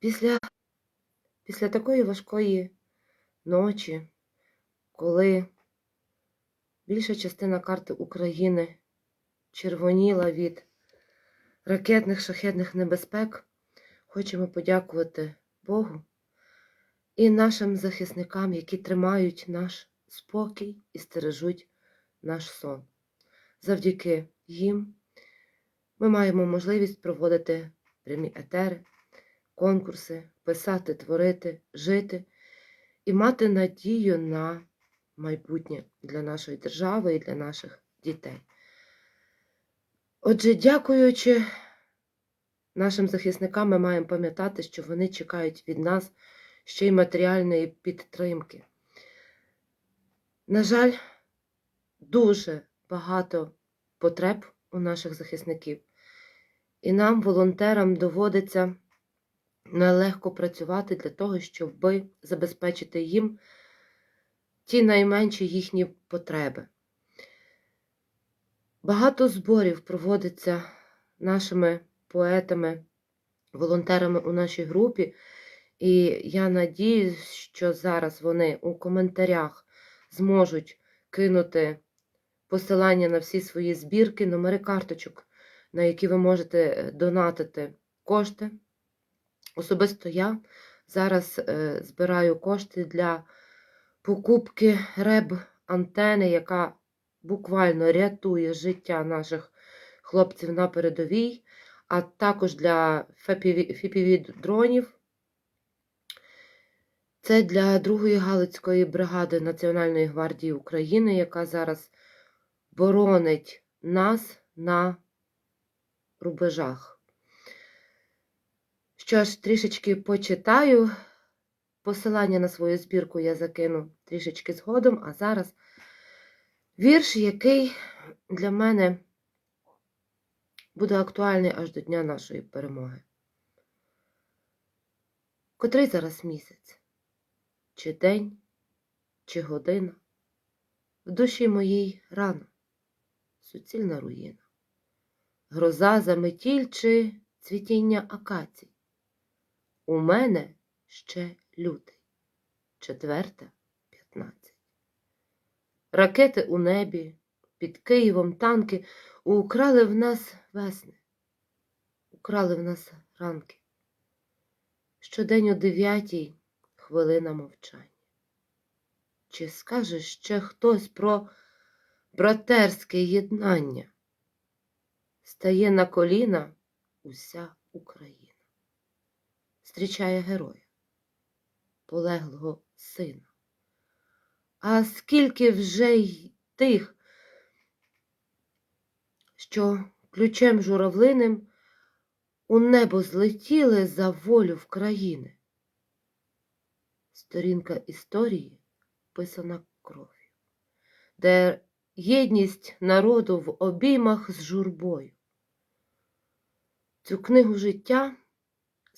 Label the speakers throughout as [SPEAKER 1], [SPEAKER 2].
[SPEAKER 1] Після, після такої важкої ночі, коли більша частина карти України червоніла від ракетних шахетних небезпек, хочемо подякувати Богу і нашим захисникам, які тримають наш спокій і стережуть наш сон. Завдяки їм ми маємо можливість проводити прямі етери, конкурси, писати, творити, жити і мати надію на майбутнє для нашої держави і для наших дітей. Отже, дякуючи нашим захисникам, ми маємо пам'ятати, що вони чекають від нас ще й матеріальної підтримки. На жаль, дуже багато потреб у наших захисників, і нам, волонтерам, доводиться нелегко працювати для того, щоб забезпечити їм ті найменші їхні потреби. Багато зборів проводиться нашими поетами, волонтерами у нашій групі, і я надіюсь, що зараз вони у коментарях зможуть кинути посилання на всі свої збірки, номери карточок, на які ви можете донатити кошти. Особисто я зараз е, збираю кошти для покупки реб-антени, яка буквально рятує життя наших хлопців на передовій, а також для FPV-дронів. Це для 2-ї Галицької бригади Національної гвардії України, яка зараз боронить нас на рубежах. Що ж, трішечки почитаю. Посилання на свою збірку я закину трішечки згодом, а зараз вірш, який для мене буде актуальний аж до дня нашої перемоги. Котрий зараз місяць? Чи день, чи година? В душі моїй рана, суцільна руїна, гроза заметіль чи цвітіння акацій. У мене ще лютий, четверта, п'ятнадцять. Ракети у небі, під Києвом танки украли в нас весни, украли в нас ранки. Щодень о дев'ятій хвилина мовчання. Чи скаже ще хтось про братерське єднання? Стає на коліна уся Україна. Зустрічає героя, полеглого сина. А скільки вже й тих, що ключем журавлиним у небо злетіли за волю в. Сторінка історії писана кров'ю, де єдність народу в обіймах з журбою. Цю книгу життя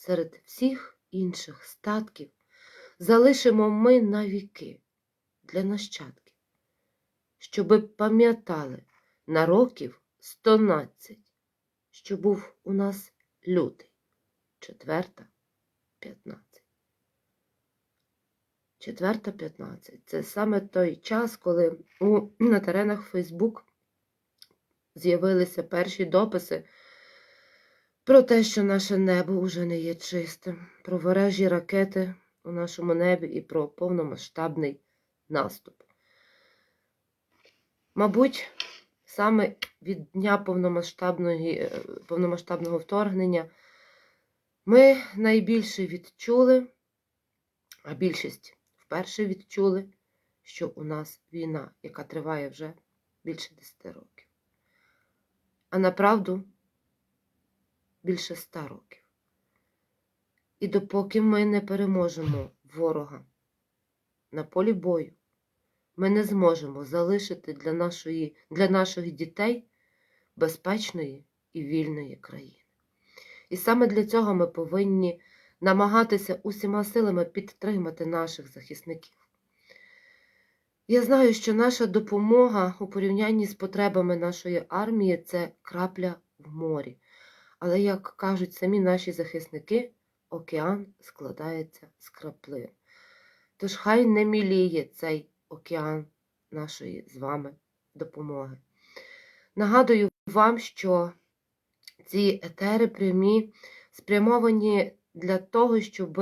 [SPEAKER 1] серед всіх інших статків залишимо ми навіки для нащадків, щоби пам'ятали на років стонадцять, що був у нас лютий, четверта, п'ятнадцять. Четверта, п'ятнадцять. Це саме той час, коли у, на теренах Фейсбук з'явилися перші дописи про те, що наше небо уже не є чистим, про ворежі ракети у нашому небі і про повномасштабний наступ. Мабуть, саме від дня повномасштабної, повномасштабного вторгнення ми найбільше відчули, а більшість вперше відчули, що у нас війна, яка триває вже більше 10 років. А направду більше 100 років. І допоки ми не переможемо ворога на полі бою, ми не зможемо залишити для, нашої, для наших дітей безпечної і вільної країни. І саме для цього ми повинні намагатися усіма силами підтримати наших захисників. Я знаю, що наша допомога у порівнянні з потребами нашої армії це крапля в морі. Але, як кажуть самі наші захисники, океан складається з краплин. Тож хай не міліє цей океан нашої з вами допомоги. Нагадую вам, що ці етери прямі спрямовані для того, щоб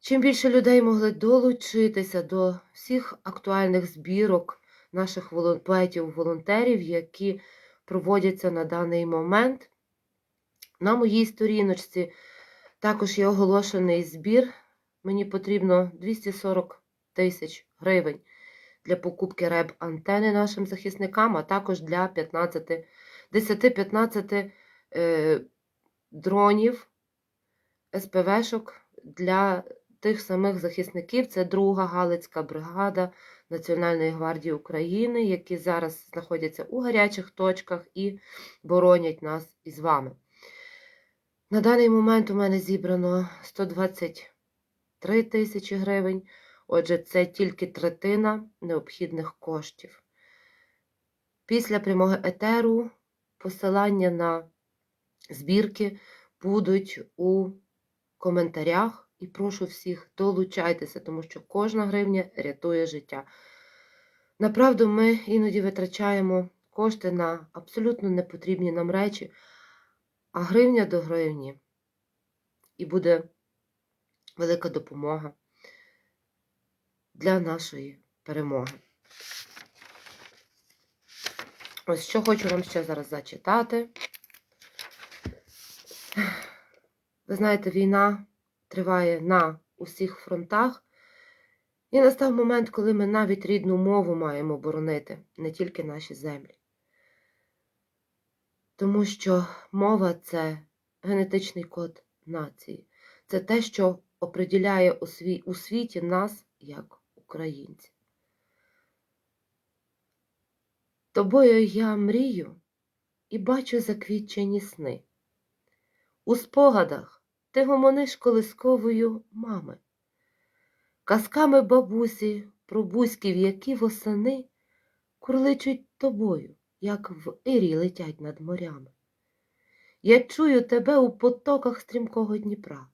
[SPEAKER 1] чим більше людей могли долучитися до всіх актуальних збірок наших поетів-волонтерів, які проводяться на даний момент. На моїй сторіночці також є оголошений збір. Мені потрібно 240 тисяч гривень для покупки реб-антени нашим захисникам, а також для 10-15 е, дронів, СПВшок для тих самих захисників. Це друга Галицька бригада Національної гвардії України, які зараз знаходяться у гарячих точках і боронять нас із вами. На даний момент у мене зібрано 123 тисячі гривень. Отже, це тільки третина необхідних коштів. Після прямого етеру посилання на збірки будуть у коментарях. І прошу всіх долучайтеся, тому що кожна гривня рятує життя. Направду, ми іноді витрачаємо кошти на абсолютно непотрібні нам речі, а гривня до гривні. І буде велика допомога для нашої перемоги. Ось що хочу вам ще зараз зачитати. Ви знаєте, війна триває на усіх фронтах, і настав момент, коли ми навіть рідну мову маємо боронити, не тільки наші землі. Тому що мова це генетичний код нації. Це те, що оприділяє у, сві... у світі нас як українців. Тобою я мрію і бачу заквітчені сни. У спогадах ти гомониш колисковою мами, казками бабусі про бузьків, які восени курличуть тобою, як в ірі летять над морями. Я чую тебе у потоках стрімкого Дніпра,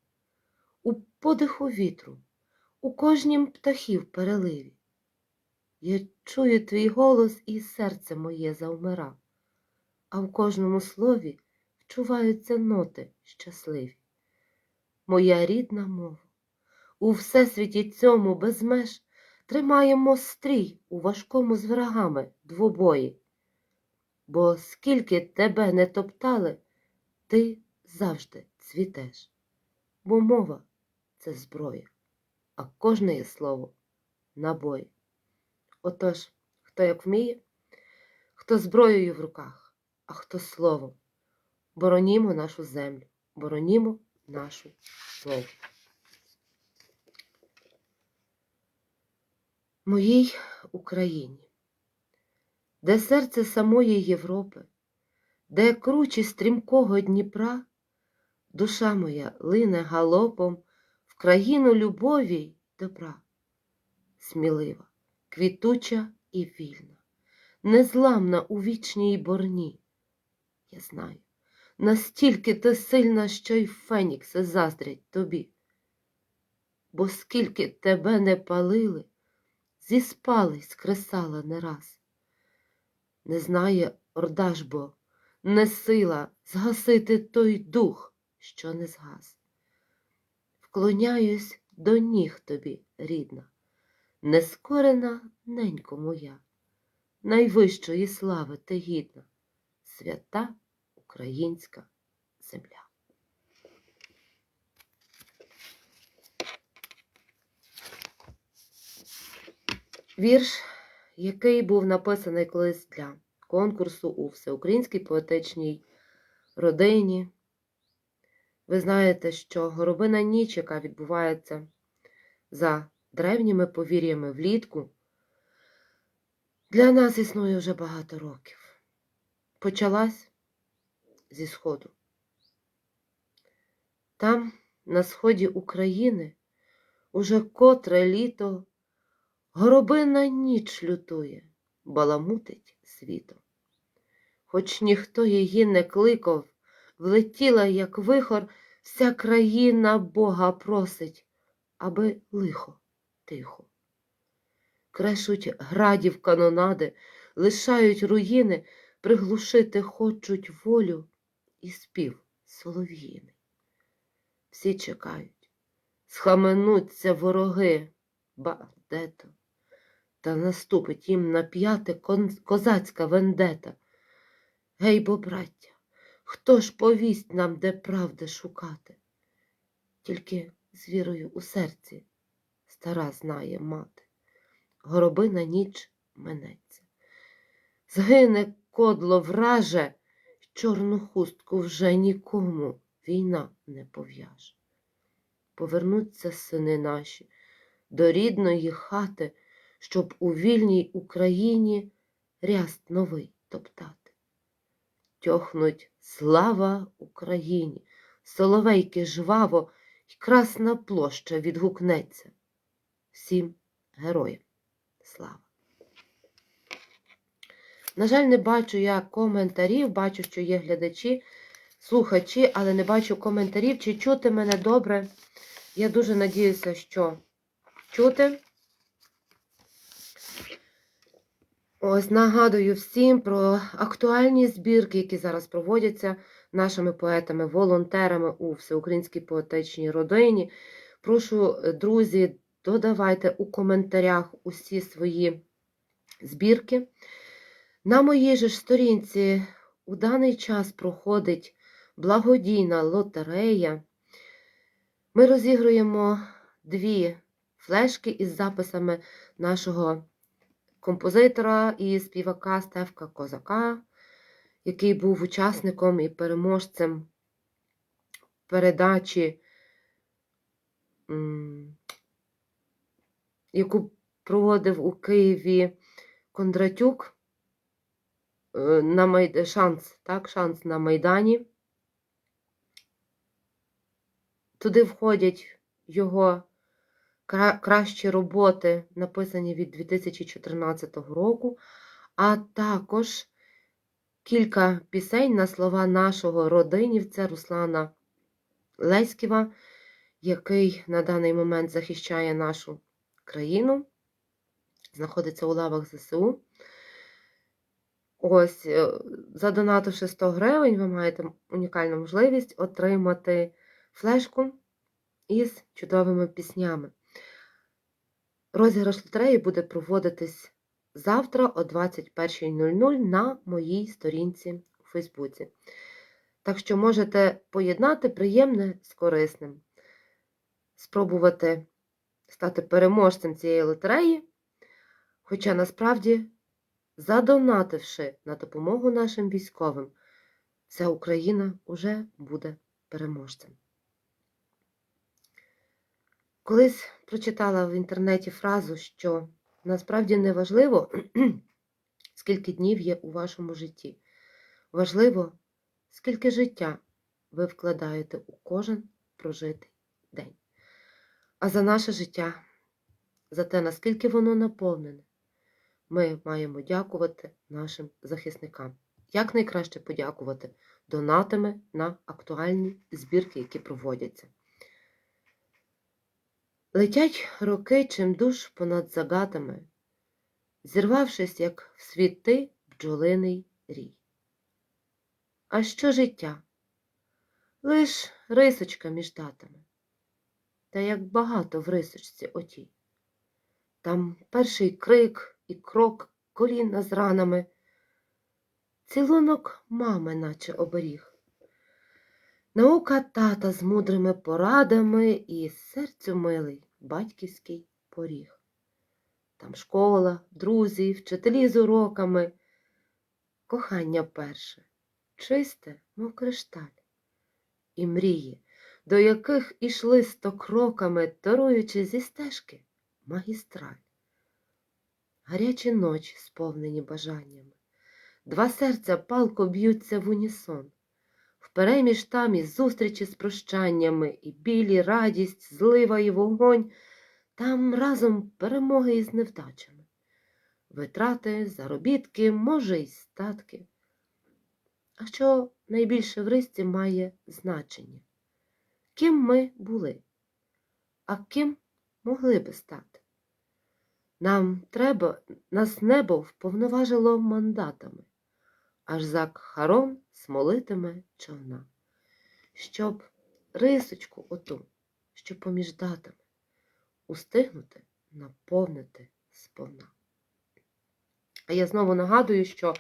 [SPEAKER 1] у подиху вітру, у кожнім птахів переливі. Я чую твій голос, і серце моє завмира, а в кожному слові вчуваються ноти щасливі. Моя рідна мова, у всесвіті цьому без меж тримаємо стрій у важкому з врагами двобої. Бо скільки тебе не топтали, ти завжди цвітеш, бо мова це зброя, а кожне є слово набой. Отож, хто як вміє, хто зброєю в руках, а хто словом. Боронімо нашу землю, боронімо нашу слово. Моїй Україні, де серце самої Європи, де кручі стрімкого Дніпра, душа моя лине галопом в країну любові й добра, смілива, квітуча і вільна, незламна у вічній борні. Я знаю, настільки ти сильна, що й фенікси заздрять тобі. Бо скільки тебе не палили, зіспались кресала не раз. Не знає орда ж бо, не сила згасити той дух, що не згас. Вклоняюсь до ніг тобі, рідна, нескорена ненько моя, найвищої слави ти гідна, свята українська земля. Вірш, який був написаний колись для конкурсу у всеукраїнській поетичній родині. Ви знаєте, що горобина ніч, яка відбувається за древніми повір'ями влітку, для нас існує вже багато років. Почалась зі Сходу. Там, на сході України, уже котре літо горобина ніч лютує, баламутить світом. Хоч ніхто її не кликав, влетіла, як вихор, Вся країна Бога просить, аби лихо тихо. Крешуть градів канонади, лишають руїни, приглушити хочуть волю і спів солов'їни. Всі чекають, схаменуться вороги, ба де? Та наступить їм на п'яте козацька вендета. Гей, бо, браття, хто ж повість нам, де правди шукати? Тільки з вірою у серці стара знає мати. Горобина ніч минеться. Згине кодло враже, чорну хустку вже нікому війна не пов'яже. Повернуться сини наші до рідної хати, щоб у вільній Україні ряст новий топтати. Тьохнуть слава Україні, соловейки жваво, й красна площа відгукнеться. Всім героям слава! На жаль, не бачу я коментарів, бачу, що є глядачі, слухачі, але не бачу коментарів, чи чути мене добре. Я дуже надіюся, що чути. Ось нагадую всім про актуальні збірки, які зараз проводяться нашими поетами, волонтерами у всеукраїнській поетичній родині. Прошу, друзі, додавайте у коментарях усі свої збірки. На моїй же ж сторінці у даний час проходить благодійна лотерея. Ми розігруємо дві флешки із записами нашого композитора і співака Стевка Козака, який був учасником і переможцем передачі, яку проводив у Києві Кондратюк е, на Майд... шанс, так, шанс на Майдані. Туди входять його кращі роботи, написані від 2014 року, а також кілька пісень на слова нашого родинівця Руслана Леськіва, який на даний момент захищає нашу країну, знаходиться у лавах ЗСУ. Ось, е, задонативши 100 гривень, ви маєте унікальну можливість отримати флешку із чудовими піснями. Розіграш лотереї буде проводитись завтра о 21.00 на моїй сторінці у Фейсбуці. Так що можете поєднати приємне з корисним, спробувати стати переможцем цієї лотереї, хоча насправді, задонативши на допомогу нашим військовим, вся Україна вже буде переможцем. Колись прочитала в інтернеті фразу, що насправді не важливо, скільки днів є у вашому житті. Важливо, скільки життя ви вкладаєте у кожен прожитий день. А за наше життя, за те, наскільки воно наповнене, ми маємо дякувати нашим захисникам. Як найкраще подякувати донатами на актуальні збірки, які проводяться. Летять роки чимдуж понад загатами, зірвавшись, як в світи бджолиний рій. А що життя? Лиш рисочка між датами. Та як багато в рисочці отій. Там перший крик і крок коліна з ранами, цілунок мами, наче оберіг. Наука тата з мудрими порадами і серцю милий батьківський поріг. Там школа, друзі, вчителі з уроками, кохання перше, чисте, мов кришталь, і мрії, до яких ішли сто кроками, торуючи зі стежки магістраль. Гарячі ночі, сповнені бажаннями, два серця палко б'ються в унісон. Впереміж там і зустрічі з прощаннями, і білі, радість, злива і вогонь, там разом перемоги із невдачами, витрати, заробітки, може, й статки. А що найбільше в рисці має значення? ким ми були, а ким могли би стати. Нам треба, нас небо вповноважило мандатами, аж за кхаром смолитиме човна, щоб рисочку оту, що поміж датами, устигнути наповнити сповна. А я знову нагадую, що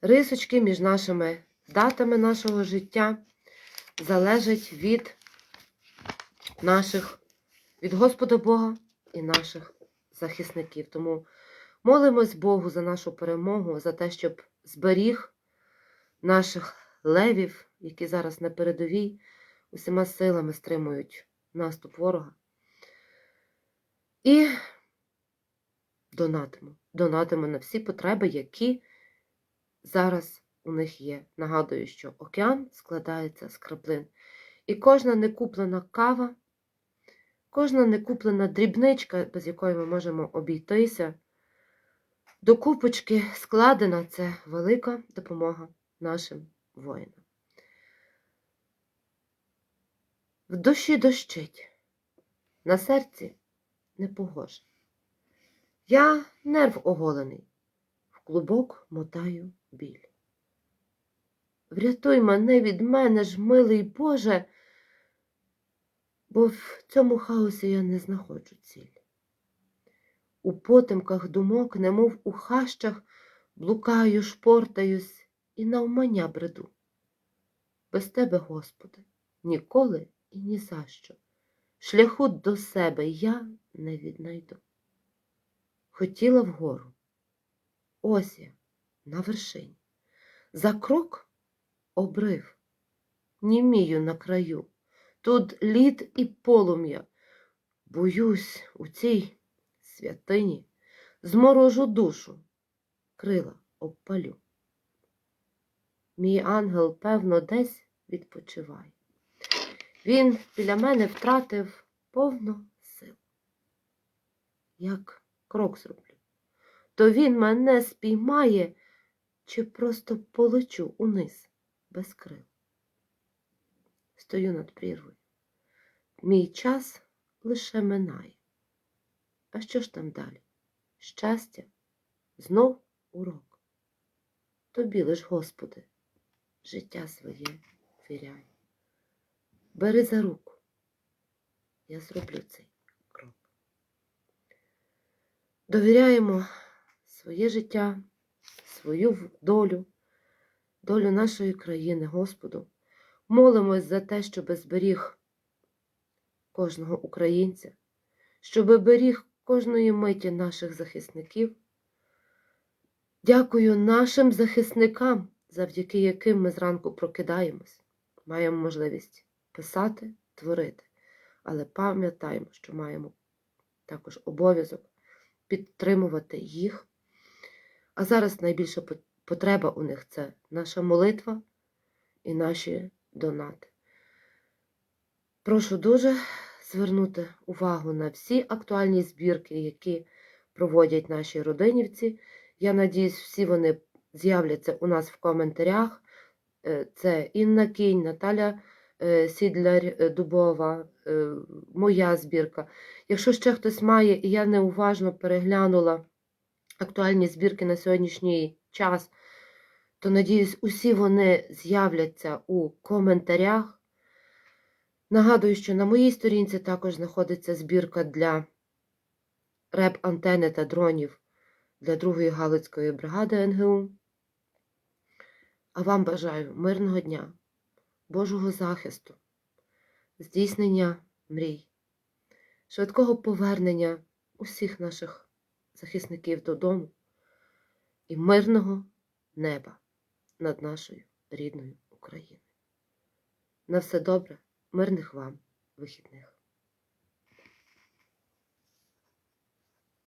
[SPEAKER 1] рисочки між нашими датами нашого життя залежать від наших, від Господа Бога і наших захисників. Тому молимось Богу за нашу перемогу, за те, щоб зберіг наших левів, які зараз на передовій, усіма силами стримують наступ ворога. І донатимо. Донатимо на всі потреби, які зараз у них є. Нагадую, що океан складається з краплин. І кожна некуплена кава, кожна некуплена дрібничка, без якої ми можемо обійтися, до купочки складена це велика допомога нашим воїнам. В душі дощить, на серці непогоже. Я нерв оголений, в клубок мотаю біль. Врятуй мене від мене ж, милий Боже, бо в цьому хаосі я не знаходжу ціль. У потемках думок, немов у хащах, блукаю, шпортаюсь і навмання бреду. Без тебе, Господи, ніколи і ні за що. Шляху до себе я не віднайду. Хотіла вгору. Ось я, на вершині. За крок обрив, німію на краю. Тут лід і полум'я. Боюсь у цій святині, зморожу душу, крила обпалю. Мій ангел, певно, десь відпочиває. Він біля мене втратив повно сил. Як крок зроблю, то він мене спіймає чи просто полечу униз без крил. Стою над прірвою. Мій час лише минає. А що ж там далі? Щастя, знов урок. Тобі лиш, Господи, життя своє віряй. Бери за руку, я зроблю цей крок. Довіряємо своє життя, свою долю, долю нашої країни, Господу. Молимось за те, щоб зберіг кожного українця, щоб беріг кожної миті наших захисників. Дякую нашим захисникам, завдяки яким ми зранку прокидаємось, маємо можливість писати, творити, але пам'ятаємо, що маємо також обов'язок підтримувати їх. А зараз найбільша потреба у них це наша молитва і наші донати. Прошу дуже звернути увагу на всі актуальні збірки, які проводять наші родинівці. Я надіюсь, всі вони з'являться у нас в коментарях. Е, Це Інна Кінь, Наталя е, Сідляр е, моя збірка. Якщо ще хтось має, і я неуважно переглянула актуальні збірки на сьогоднішній час, то надіюсь, усі вони з'являться у коментарях. Нагадую, що на моїй сторінці також знаходиться збірка для реп-антени та дронів для 2-ї Галицької бригади НГУ. А вам бажаю мирного дня, Божого захисту, здійснення мрій, швидкого повернення усіх наших захисників додому і мирного неба над нашою рідною Україною. На все добре, мирних вам вихідних.